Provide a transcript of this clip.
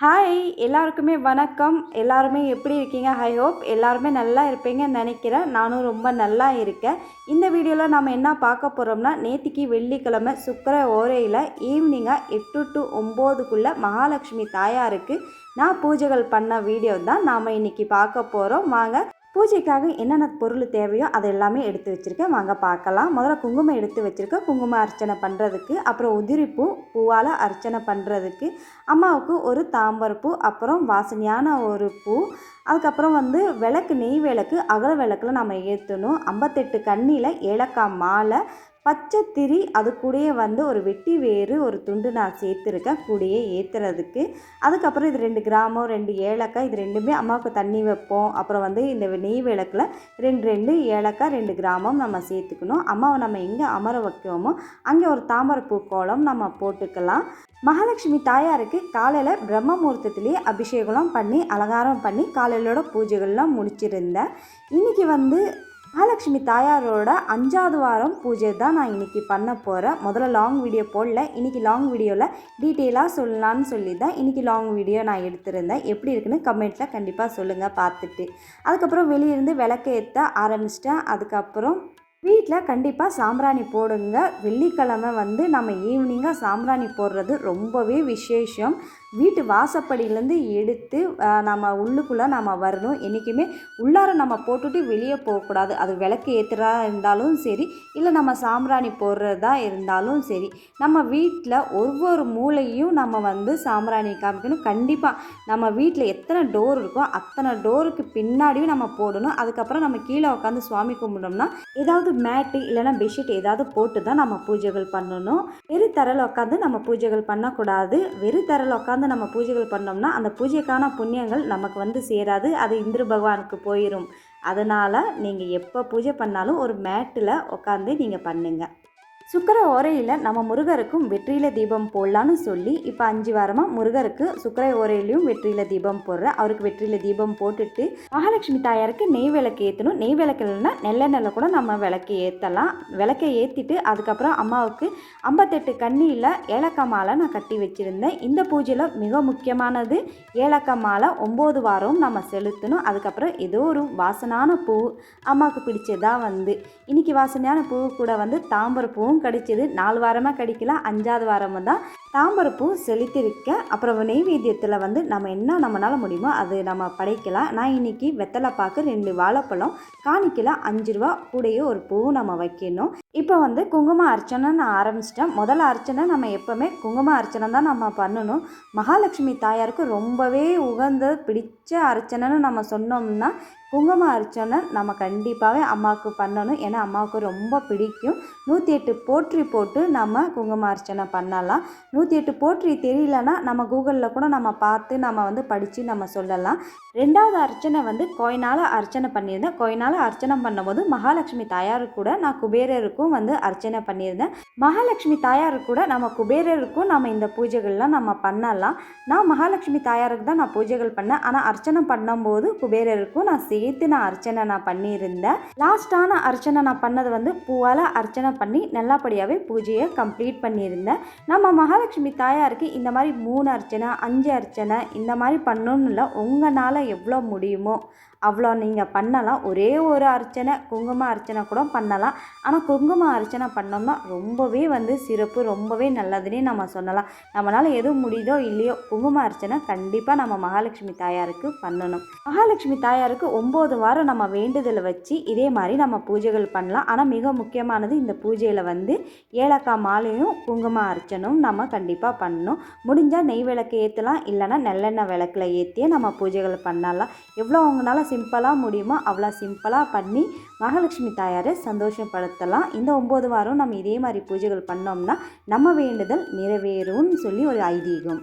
Hi எல்லாருக்குமே வணக்கம். எல்லாருமே எப்படி இருக்கீங்க? ஐ ஹோப் எல்லாருமே நல்லா இருப்பீங்கன்னு நினைக்கிறேன். நானும் ரொம்ப நல்லா இருக்கேன். இந்த வீடியோவில் நம்ம என்ன பார்க்க போகிறோம்னா நேத்திக்கு வெள்ளிக்கிழமை சுக்கர ஓரையில் ஈவினிங்காக எட்டு டு ஒம்போதுக்குள்ளே மகாலட்சுமி தாயாருக்கு நான் பூஜைகள் பண்ண வீடியோ தான் நாம் இன்றைக்கி பார்க்க போகிறோம் வாங்க பூஜைக்காக என்னென்ன பொருள் தேவையோ அதை எல்லாமே எடுத்து வச்சுருக்கேன். வாங்க பார்க்கலாம். முதல்ல குங்குமம் எடுத்து வச்சுருக்கேன். குங்குமம் அர்ச்சனை பண்ணுறதுக்கு அப்புறம் உதிரிப்பூ பூவால் அர்ச்சனை பண்ணுறதுக்கு அம்மாவுக்கு ஒரு தாம்பரப்பூ அப்புறம் வாசனையான ஒரு பூ அதுக்கப்புறம் வந்து விளக்கு நெய் விளக்கு அகல விளக்கில் நம்ம ஏற்றணும் ஐம்பத்தெட்டு கண்ணியில் ஏலக்காய் மாலை பச்சை திரி அது கூடயே வந்து ஒரு வெட்டி வேறு ஒரு துண்டு நான் சேர்த்துருக்கேன் கூடயே ஏற்றுறதுக்கு அதுக்கப்புறம் இது ரெண்டு கிராமம் ரெண்டு ஏலக்காய் இது ரெண்டுமே அம்மாவுக்கு தண்ணி வைப்போம். அப்புறம் வந்து இந்த நெய் விளக்கில் ரெண்டு ரெண்டு ஏலக்காய் ரெண்டு கிராமம் நம்ம சேர்த்துக்கணும். அம்மாவை நம்ம எங்கே அமர வைக்கோமோ அங்கே ஒரு தாமரைப்பூ கோலம் நம்ம போட்டுக்கலாம். மகாலட்சுமி தாயாருக்கு காலையில் பிரம்ம முகூர்த்தத்துலேயே அபிஷேகம்லாம் பண்ணி அலங்காரம் பண்ணி காலையிலோட பூஜைகள்லாம் முடிச்சிருந்தேன். இன்றைக்கி வந்து மகாலட்சுமி தாயாரோட அஞ்சாவது வாரம் பூஜை தான் நான் இன்றைக்கி பண்ண போகிறேன் முதல்ல லாங் வீடியோ போடல. இன்றைக்கி லாங் வீடியோவில் டீட்டெயிலாக சொல்லலான்னு சொல்லி தான் இன்றைக்கி லாங் வீடியோ நான் எடுத்திருந்தேன். எப்படி இருக்குன்னு கமெண்ட்டில் கண்டிப்பாக சொல்லுங்கள் பார்த்துட்டு. அதுக்கப்புறம் வெளியிருந்து விளக்கு ஏற்ற ஆரம்பிச்சிட்டேன். அதுக்கப்புறம் வீட்டில் கண்டிப்பாக சாம்பிராணி போடுங்க. வெள்ளிக்கிழமை வந்து நம்ம ஈவினிங்காக சாம்பிராணி போடுறது ரொம்பவே விசேஷம். வீட்டு வாசப்படியிலேருந்து எடுத்து நம்ம உள்ளுக்குள்ளே நம்ம வரணும். என்றைக்குமே உள்ளார நம்ம போட்டுட்டு வெளியே போகக்கூடாது. அது விளக்கு ஏற்றுறதா இருந்தாலும் சரி இல்லை நம்ம சாம்பிராணி போடுறதா இருந்தாலும் சரி நம்ம வீட்டில் ஒவ்வொரு மூளையும் நம்ம வந்து சாம்பிராணி காமிக்கணும். கண்டிப்பாக நம்ம வீட்டில் எத்தனை டோர் இருக்கோ அத்தனை டோருக்கு பின்னாடியும் நம்ம போடணும். அதுக்கப்புறம் நம்ம கீழே உட்காந்து சுவாமி கும்பிட்டோம்னா ஏதாவது மேட்டு இல்லைன்னா பெட்ஷீட் ஏதாவது போட்டு தான் நம்ம பூஜைகள் பண்ணணும். வெறு தரையில் உட்காந்து நம்ம பூஜைகள் பண்ணக்கூடாது. வெறு தரையில் உட்காந்து நம்ம பூஜைகள் பண்ணோம்னா அந்த பூஜைக்கான புண்ணியங்கள் நமக்கு வந்து சேராது. அது இந்திர பகவானுக்கு போயிடும் அதனால் நீங்கள் எப்போ பூஜை பண்ணாலும் ஒரு மேட்டில் உட்காந்து நீங்கள் பண்ணுங்கள் சுக்கர ஓரையில் நம்ம முருகருக்கும் வெற்றியில தீபம் போடலான்னு சொல்லி இப்போ அஞ்சு வாரமாக முருகருக்கு சுக்கர ஓரையிலையும் வெற்றியில தீபம் போடுறேன். அவருக்கு வெற்றியில தீபம் போட்டுட்டு மகாலட்சுமி தாயாருக்கு நெய் விளக்கு ஏற்றணும் நெய் விளக்கு இல்லைன்னா நெல்ல கூட நம்ம விளக்கு ஏற்றலாம் விளக்கை ஏற்றிட்டு அதுக்கப்புறம் அம்மாவுக்கு ஐம்பத்தெட்டு கண்ணியில் ஏலக்காய் மாலை நான் கட்டி வச்சுருந்தேன். இந்த பூஜையில் மிக முக்கியமானது ஏலக்காய் மாலை ஒம்பது வாரம் நம்ம செலுத்தணும். அதுக்கப்புறம் ஏதோ ஒரு வாசனான பூ அம்மாவுக்கு பிடிச்சதாக வந்து இன்றைக்கி வாசனையான பூ கூட வந்து தாம்பரம் பூவும் பூவும் கடிச்சது. நாலு வாரமாக கடிக்கலாம் அஞ்சாவது வாரமாக தான் தாமரைப்பூ செலுத்திருக்க. அப்புறம் நெய்வேத்தியத்தில் வந்து நம்ம என்ன நம்மளால் முடியுமோ அது நம்ம படைக்கலாம். நான் இன்றைக்கி வெத்தலை பாக்கு ரெண்டு வாழைப்பழம் காணிக்கலாம் அஞ்சு ரூபா கூடையே ஒரு பூவும் நம்ம வைக்கணும். இப்போ வந்து குங்கும அர்ச்சனை நான் ஆரம்பிச்சிட்டேன். முதல்ல அர்ச்சனை நம்ம எப்போவுமே குங்கும அர்ச்சனை தான் நம்ம பண்ணணும். மகாலட்சுமி தாயாருக்கு ரொம்பவே உகந்த பிடிச்ச அர்ச்சனைன்னு நம்ம சொன்னோம்னா குங்கும அர்ச்சனை நம்ம கண்டிப்பாகவே அம்மாவுக்கு பண்ணணும். ஏன்னா அம்மாவுக்கு ரொம்ப பிடிக்கும். நூற்றி எட்டு போற்றி போட்டு நம்ம குங்கும அர்ச்சனை பண்ணலாம். நூற்றி எட்டு போற்றி தெரியலனா நம்ம கூகுளில் கூட நம்ம பார்த்து நம்ம வந்து படித்து நம்ம சொல்லலாம். ரெண்டாவது அர்ச்சனை வந்து கோயினால் அர்ச்சனை பண்ணியிருந்தேன். கோயினால் அர்ச்சனை பண்ணும்போது மகாலட்சுமி தாயாருக்கு கூட நான் குபேரருக்கும் வந்து அர்ச்சனை பண்ணியிருந்தேன். மகாலட்சுமி தாயாருக்கு கூட நம்ம குபேரருக்கும் நம்ம இந்த பூஜைகள்லாம் நம்ம பண்ணலாம். நான் மகாலட்சுமி தாயாருக்கு தான் நான் பூஜைகள் பண்ணேன். ஆனால் அர்ச்சனை பண்ணும்போது குபேரருக்கும் நான் சேர்த்து நான் அர்ச்சனை நான் பண்ணியிருந்தேன். லாஸ்ட்டான அர்ச்சனை நான் பண்ணது வந்து பூவால் அர்ச்சனை பண்ணி நல்லபடியாகவே பூஜையை கம்ப்ளீட் பண்ணியிருந்தேன். நம்ம மகாலட்சுமி தாயாருக்கு இந்த மாதிரி மூணு அர்ச்சனை அஞ்சு அர்ச்சனை இந்த மாதிரி பண்ணணும்னு இல்லை. உங்களால் எவ்வளோ முடியுமோ அவ்வளோ நீங்கள் பண்ணலாம். ஒரே ஒரு அர்ச்சனை குங்கும அர்ச்சனை கூட பண்ணலாம். ஆனால் குங்கும அர்ச்சனை பண்ணோம்னா ரொம்பவே வந்து சிறப்பு ரொம்பவே நல்லதுன்னே நம்ம சொல்லலாம். நம்மளால் எது முடியுதோ இல்லையோ குங்கும அர்ச்சனை கண்டிப்பாக நம்ம மகாலட்சுமி தாயாருக்கு பண்ணணும். மகாலட்சுமி தாயாருக்கு ஒம்பது வாரம் நம்ம வேண்டுதலை வச்சு இதே மாதிரி நம்ம பூஜைகள் பண்ணலாம். ஆனால் மிக முக்கியமானது இந்த பூஜையில் வந்து ஏலக்காய் மாலையும் குங்கும அர்ச்சனும் நம்ம கண்டிப்பாக பண்ணணும். முடிஞ்சால் நெய் விளக்கு ஏற்றலாம் இல்லைனா நல்லெண்ணெய் விளக்கில் ஏற்றியே நம்ம பூஜைகள் பண்ணலாம். எவ்வளோ அவங்களால சிம்பிளாக முடியுமோ அவ்வளோ சிம்பிளாக பண்ணி மகாலட்சுமி தாயாரை சந்தோஷப்படுத்தலாம். இந்த ஒம்பது வாரம் நம்ம இதே மாதிரி பூஜைகள் பண்ணோம்னா நம்ம வேண்டுதல் நிறைவேறும்னு சொல்லி ஒரு ஐதீகம்.